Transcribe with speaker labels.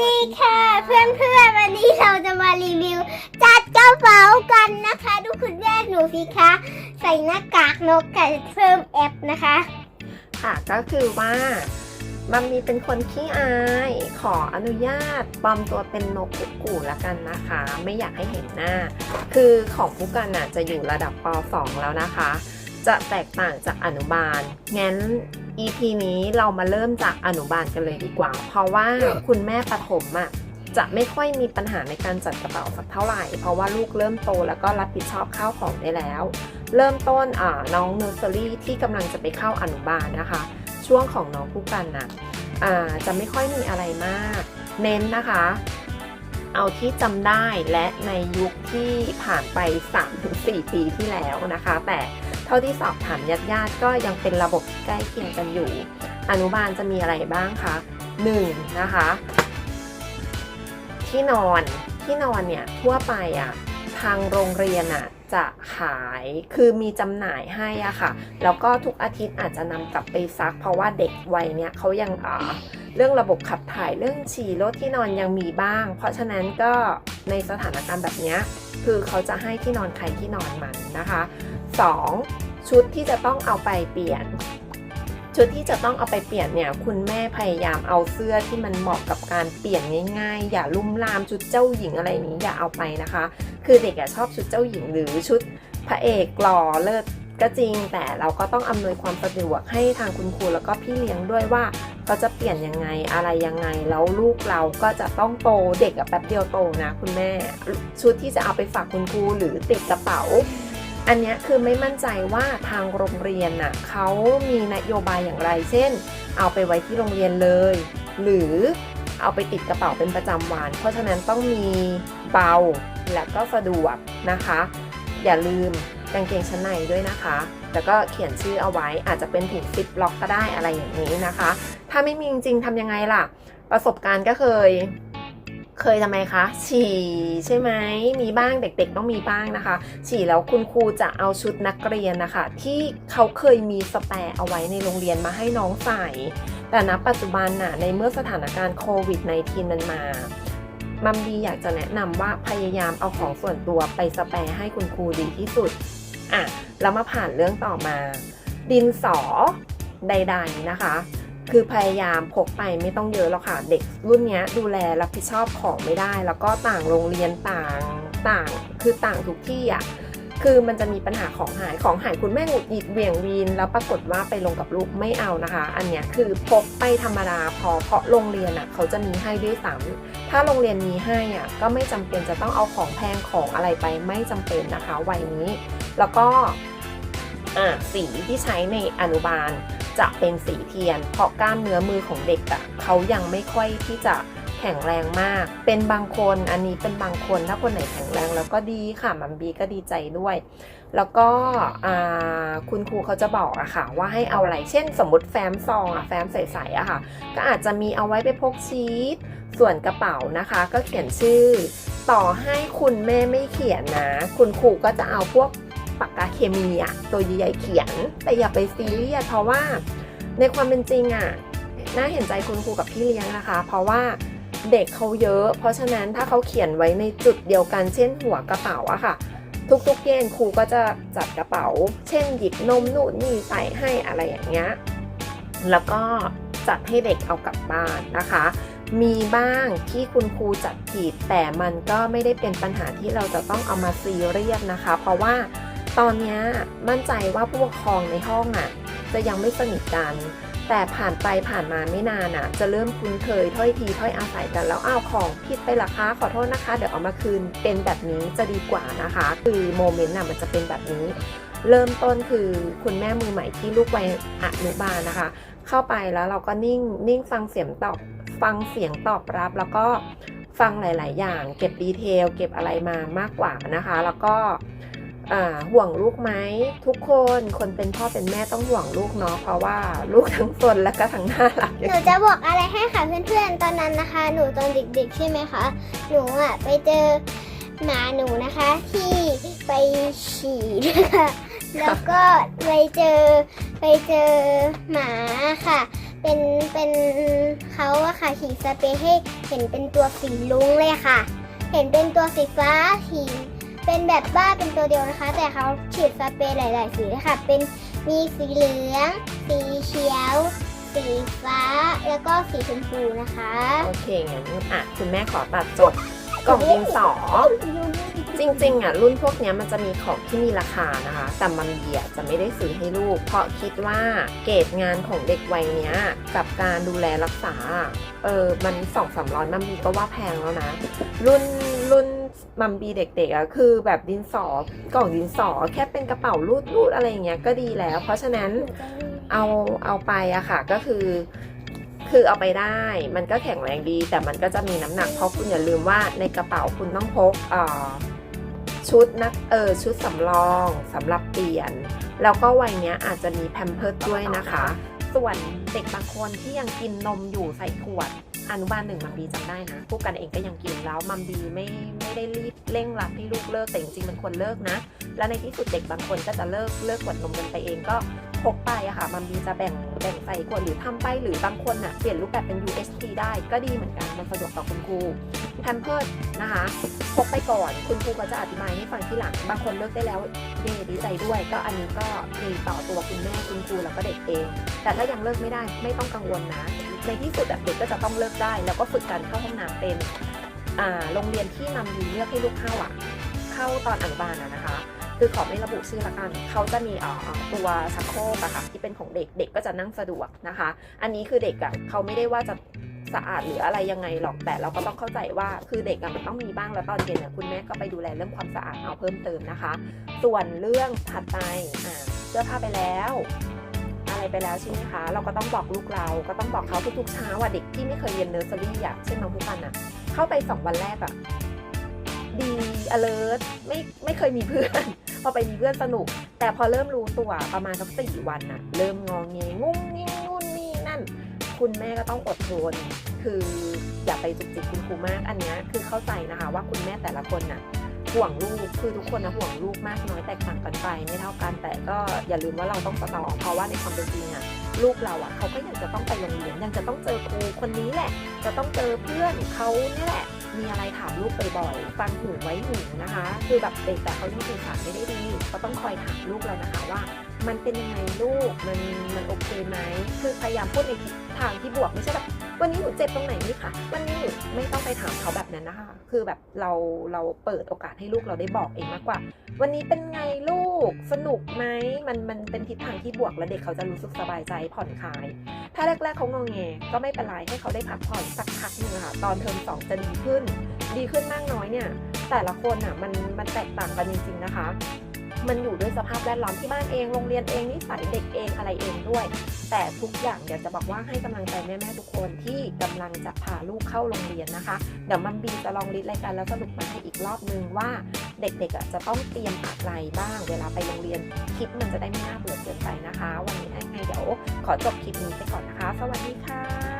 Speaker 1: ดีค่ะ เพื่อนเพื่อนๆวันนี้เราจะมารีวิว จัดกระเป๋ากันนะคะ ดูคุณแม่หนูสิคะ ใส่หน้ากากนกกับเพิ่มแอปนะคะ
Speaker 2: ค่ะก็คือว่ามัมมีเป็นคนขี้อาย ขออนุญาตปลอมตัวเป็นนกกุกกูละกันนะคะ ไม่อยากให้เห็นหน้า คือของผู้กันน่ะจะอยู่ระดับป .2 แล้วนะคะ จะแตกต่างจากอนุบาล งั้น EP นี้เรามาเริ่มจากอนุบาลกันเลยดีกว่า เพราะว่าคุณแม่ประถมอะจะไม่ค่อยมีปัญหาในการจัดกระเป๋าสักเท่าไหร่ เพราะว่าลูกเริ่มโตแล้วก็รับผิดชอบข้าวของได้แล้ว เริ่มต้นน้องเนอร์เซอรี่ที่กำลังจะไปเข้าอนุบาลนะคะ ช่วงของน้องผู้กันนะอ่าจะไม่ค่อยมีอะไรมาก เน้นนะคะ เอาที่จำได้และในยุคที่ผ่านไป 3-4 ปีที่แล้วนะคะ แต่ เท่าที่สอบถามญาติญาติก็ยังเป็นระบบใกล้เคียงกันอยู่ อนุบาลจะมีอะไรบ้างคะ1นนะคะ ที่นอนที่นอนเนี่ยทั่วไปอะทางโรงเรียนอะจะขายคือมีจำหน่ายให้อะค่ะ แล้วก็ทุกอาทิตย์อาจจะนำกลับไปซัก เพราะว่าเด็กวัยเนี้ยเขายังอ่าเรื่องระบบขับถ่ายเรื่องฉี่รถที่นอนยังมีบ้าง เพราะฉะนั้นก็ในสถานการณ์แบบนี้คือเขาจะให้ที่นอนใครที่นอนมันนะคะ 2. ชุดที่จะต้องเอาไปเปลี่ยน ชุดที่จะต้องเอาไปเปลี่ยนเนี่ยคุณแม่พยายามเอาเสื้อที่มันเหมาะกับการเปลี่ยนง่าย ๆ อย่าลุ่มลามชุดเจ้าหญิงอะไรนี้อย่าเอาไปนะคะ คือเด็กอะชอบชุดเจ้าหญิงหรือชุดพระเอกหล่อเลิศก็จริงแต่เราก็ต้องอำนวยความสะดวกให้ทางคุณครูแล้วก็พี่เลี้ยงด้วยว่าเขาจะเปลี่ยนยังไงอะไรยังไงแล้วลูกเราก็จะต้องโตเด็กอะแป๊บเดียวโตนะคุณแม่ ชุดที่จะเอาไปฝากคุณครูหรือติดกระเป๋า อันนี้คือไม่มั่นใจว่าทางโรงเรียนน่ะเขามีนโยบายอย่างไร เช่น เอาไปไว้ที่โรงเรียนเลย หรือเอาไปติดกระเป๋าเป็นประจำวัน เพราะฉะนั้นต้องมีเบาและก็สะดวกนะคะ อย่าลืมกางเกงชั้นในด้วยนะคะ แล้วก็เขียนชื่อเอาไว้อาจจะเป็นถุงซิปล็อกก็ได้อะไรอย่างนี้นะคะ ถ้าไม่มีจริงๆทำยังไงล่ะ ประสบการณ์ก็เคย เคยทำไมคะ ฉี่ใช่ไหมมีบ้างเด็กๆต้องมีบ้างนะคะ ฉี่แล้วคุณครูจะเอาชุดนักเรียนนะคะ ที่เขาเคยมีสแปร์เอาไว้ในโรงเรียนมาให้น้องใส่แต่ณปัจจุบันน่ะในเมื่อสถานการณ์โควิด -19 มันมามัมดีอยากจะแนะนำว่าพยายามเอาของส่วนตัวไปสแปรให้คุณครูดีที่สุดอะแล้วมาผ่านเรื่องต่อมา ดินสอใดๆนะคะ คือพยายามพกไปไม่ต้องเยอะหรอกค่ะ เด็กรุ่นนี้ดูแลรับผิดชอบของไม่ได้ แล้วก็ต่างโรงเรียนต่างต่างคือต่างทุกที่อะคือมันจะมีปัญหาของหายของหายคุณแม่หงุดหงิดเหวี่ยงวีนแล้วปรากฏว่าไปลงกับลูกไม่เอานะคะ อันเนี้ยคือพกไปธรรมดาพอเพราะโรงเรียนอะเขาจะมีให้ด้วยซ้ำถ้าโรงเรียนมีให้อะก็ไม่จำเป็นจะต้องเอาของแพงของอะไรไปไม่จำเป็นนะคะวัยนี้ แล้วก็อะสีที่ใช้ในอนุบาล จะเป็นสีเทียน เพราะกล้ามเนื้อมือของเด็กอะ่ะเขายังไม่ค่อยที่จะแข็งแรงมาก เป็นบางคนอันนี้เป็นบางคนถ้าคนไหนแข็งแรงแล้วก็ดีค่ะมัมบีก็ดีใจด้วย แล้วก็คุณครูเขาจะบอกอะค่ะ ว่าให้เอาอะไร เช่น สมมติแฟ้มซองอะแฟ้มใสๆอะค่ะ ก็อาจจะมีเอาไว้ไปพกชีตส่วนกระเป๋านะคะ ก็เขียนชื่อ ต่อให้คุณแม่ไม่เขียนนะ คุณครูก็จะเอาพวก ปากกาเคมีอะตัวใหญ่ๆเขียน แต่อย่าไปซีเรียสเพราะว่าในความเป็นจริงอะน่าเห็นใจคุณครูกับพี่เลี้ยงนะคะ เพราะว่าเด็กเขาเยอะ เพราะฉะนั้นถ้าเขาเขียนไว้ในจุดเดียวกันเช่นหัวกระเป๋าอะค่ะ ทุกๆเย็นครูก็จะจัดกระเป๋า เช่นหยิบนมนู่นนี่ใส่ให้อะไรอย่างเงี้ยแล้วก็จัดให้เด็กเอากลับบ้านนะคะ มีบ้างที่คุณครูจัดผิดแต่มันก็ไม่ได้เป็นปัญหาที่เราจะต้องเอามาซีเรียสนะคะ เพราะว่า ตอนนี้มั่นใจว่าผู้ปกครองในห้องอะ จะยังไม่สนิทกัน แต่ผ่านไปผ่านมาไม่นานอะ จะเริ่มคุ้นเคยถ้อยทีถ้อยอาศัยกันแล้วอ้าวของผิดไปละคะขอโทษนะคะ เดี๋ยวเอามาคืนเป็นแบบนี้จะดีกว่านะคะ คือโมเมนต์น่ะมันจะเป็นแบบนี้ เริ่มต้นคือคุณแม่มือใหม่ที่ลูกวัยอนุบาลนะคะ เข้าไปแล้วเราก็นิ่งนิ่งฟังเสียงตอบฟังเสียงตอบรับแล้วก็ฟังหลาย ๆ อย่าง เก็บดีเทลเก็บอะไรมามากกว่านะคะ แล้วก็ ห่วงลูกไหมทุกคนคนเป็นพ่อเป็นแม่ต้องห่วงลูกเนาะเพราะว่าลูกทั้งสนและก็ทั้งน่ารัก
Speaker 1: หนูจะบอกอะไรให้ค่ะเพื่อนๆตอนนั้นนะคะ หนูตอนเด็กๆ ใช่ไหมคะหนูอะไปเจอหมาหนูนะคะ ที่ไปฉี่นะคะแล้วก็ไปเจอไปเจอหมาค่ะ เป็นเป็นเขาอะค่ะฉีดสเปรย์ให้เห็นเป็นตัวสีลุ้งเลยค่ะ เห็นเป็นตัวสีฟ้าสี เป็นแบบบ้าเป็นตัวเดียวนะคะ แต่เขาฉีดสเปรย์หลาย ๆ สีเลยค่ะ เป็นมีสีเหลือง สีเขียว สีฟ้า แล้วก็สีชมพูนะคะ
Speaker 2: โอเคงั้นอะคุณแม่ขอตัดจบกล่องดินสอ จริงๆอะรุ่นพวกนี้มันจะมีของที่มีราคานะคะ แต่มันเบียจะไม่ได้ซื้อให้ลูก เพราะคิดว่าเกรดงานของเด็กวัยเนี้ย กับการดูแลรักษาเออมันสองสามร้อยมัมบีก็ว่าแพงแล้วนะ รุ่นรุ่นมัมบีเด็กๆอะคือแบบดินสอกล่องดินสอแค่เป็นกระเป๋ารูดรูดอะไรอย่างเงี้ยก็ดีแล้ว เพราะฉะนั้นเอาเอาไปอะค่ะก็คือคือเอาไปได้ มันก็แข็งแรงดี แต่มันก็จะมีน้ำหนัก เพราะคุณอย่าลืมว่าในกระเป๋าคุณต้องพกเอ่อ ชุดนักเออชุดสำรองสำหรับเปลี่ยน แล้วก็วัยเนี้ยอาจจะมีแพมเพิร์ดด้วยนะคะ ส่วนเด็กบางคนที่ยังกินนมอยู่ใส่ขวดอนุบาลหนึ่งมัมบีจำได้นะพวกกันเองก็ยังกินแล้วมัมบีไม่ไม่ได้รีบเร่งรัดให้ลูกเลิกแต่จริงๆมันควรเลิกนะ และในที่สุดเด็กบางคนก็จะเลิกเลิกขวดนมกันไปเองก็ พกไปอะค่ะ มัมบีจะแบ่งแบ่งใส่ขวดหรือทำไปหรือบางคนอะเปลี่ยนรูปแบบเป็น UST ได้ก็ดีเหมือนกัน มันสะดวกต่อคุณครูแพมเพิร์ดนะคะพกไปก่อน คุณครูก็จะอธิบายให้ฟังทีหลัง บางคนเลิกได้แล้วเดดีใจด้วย ก็อันนี้ก็ดีต่อตัวคุณแม่คุณครูแล้วก็เด็กเอง แต่ถ้ายังเลิกไม่ได้ไม่ต้องกังวลนะ ในที่สุดอะเด็กก็จะต้องเลิกได้ แล้วก็ฝึกการเข้าห้องน้ำเป็นโรงเรียนที่นำดีเลือกให้ลูกเข้าอะเข้าตอนอนุบาลนะคะ คือขอไม่ระบุชื่อละกัน เขาจะมีตัวชักโครกอะค่ะที่เป็นของเด็กเด็กก็จะนั่งสะดวกนะคะ อันนี้คือเด็กอะเขาไม่ได้ว่าจะสะอาดหรืออะไรยังไงหรอกแต่เราก็ต้องเข้าใจว่าคือเด็กอะมันต้องมีบ้างแล้วตอนเย็นอะคุณแม่ก็ไปดูแลเรื่องความสะอาดเอาเพิ่มเติมนะคะ ส่วนเรื่องถัดไปอ่าเสื้อผ้าไปแล้วอะไรไปแล้วใช่ไหมคะ เราก็ต้องบอกลูกเรา ก็ต้องบอกเขาทุกๆเช้าว่าเด็กที่ไม่เคยเรียนเนอร์เซอรี่อะเช่นน้องผู้กันอะเข้าไปสองวันแรกอะดี alert ไม่ ไม่เคยมีเพื่อน พอไปมีเพื่อนสนุก แต่พอเริ่มรู้ตัวประมาณสักสี่วันน่ะ เริ่มงองเงงุ้งงิ้งนู่นนี่นั่น คุณแม่ก็ต้องอดทน คืออย่าไปจุกจิกคุณครูมากอันนี้คือเข้าใจนะคะว่าคุณแม่แต่ละคนน่ะห่วงลูกคือทุกคนนะห่วงลูกมากน้อยแตกต่างกันไปไม่เท่ากันแต่ก็อย่าลืมว่าเราต้องสนองเพราะว่าในความเป็นจริงอะลูกเราอะเขาก็ยังจะต้องไปโรงเรียนยังจะต้องเจอครูคนนี้แหละ จะต้องเจอเพื่อนเขาเนี่ยแหละ มีอะไรถามลูกบ่อยๆฟังหูไว้หูนะคะ คือแบบเด็กแต่เขายังสื่อสารไม่ได้ดีก็ต้องคอยถามลูกเรานะคะว่า มันเป็นยังไงลูกมันมันโอเคไหมคือพยายามพูดในทิศทางที่บวกไม่ใช่แบบ วันนี้หนูเจ็บตรงไหนนี่คะวันนี้หนูไม่ต้องไปถามเขาแบบนั้นนะคะคือแบบเราเราเปิดโอกาสให้ลูกเราได้บอกเองมากกว่า วันนี้เป็นไงลูกสนุกไหมมันมันเป็นทิศทางที่บวกแล้วเด็กเขาจะรู้สึกสบายใจผ่อนคลาย ถ้าแรกๆเขางงแงก็ไม่เป็นไรให้เขาได้พักผ่อนสักพักหนึ่งค่ะตอนเทอมสองจะดีขึ้น ดีขึ้นมากน้อยเนี่ยแต่ละคนอะมันมันแตกต่างกันจริงๆนะคะ มันอยู่ด้วยสภาพแวดล้อมที่บ้านเองโรงเรียนเองนิสัยเด็กเองอะไรเองด้วย แต่ทุกอย่างอยากจะบอกว่าให้กำลังใจแม่ๆทุกคนที่กำลังจะพาลูกเข้าโรงเรียนนะคะเดี๋ยวมัมบีจะลองลิสต์รายการแล้วสรุปมาให้อีกรอบนึงว่าเด็กๆจะต้องเตรียมอะไรบ้าง เวลาไปโรงเรียนคลิปมันจะได้ไม่น่าเบื่อเกินไปนะคะ วันนี้ยังไงเดี๋ยวขอจบคลิปนี้ไปก่อนนะคะ สวัสดีค่ะ